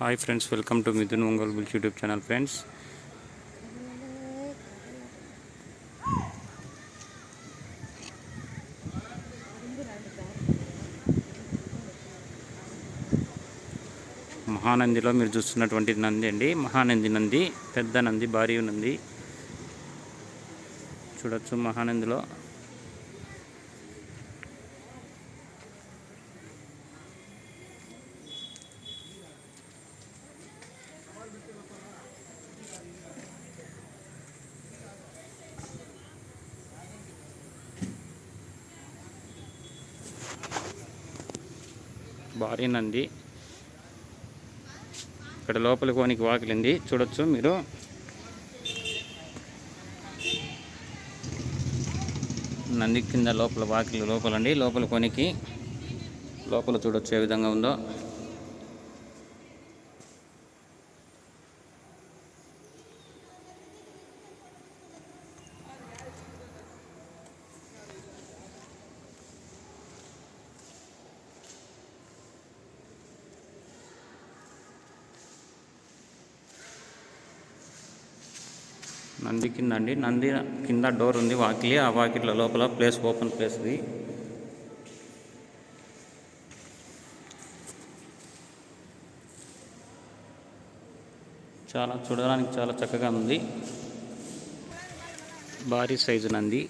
Hi friends welcome to Mithun Ongole bulls YouTube channel friends మహానందిలో మీరు చూస్తున్నటువంటి నంది అండి. మహానంది నంది పెద్ద నంది భారీ నంది చూడొచ్చు మహానందిలో. భారీ నంది. ఇక్కడ లోపల కోనికి వాకిలింది. చూడొచ్చు మీరు. నంది కింద లోపల వాకిలి లోపలండి. లోపల కొనికి. లోపల చూడొచ్చు ఏ విధంగా ఉందో. నంది కింద అండి నంది కింద డోర్ ఉంది. వాకిలి ఆ వాకిట్లో లోపల ప్లేస్ ఓపెన్ ప్లేస్ ఇది. చాలా చూడడానికి చాలా చక్కగా ఉంది. భారీ సైజు నంది.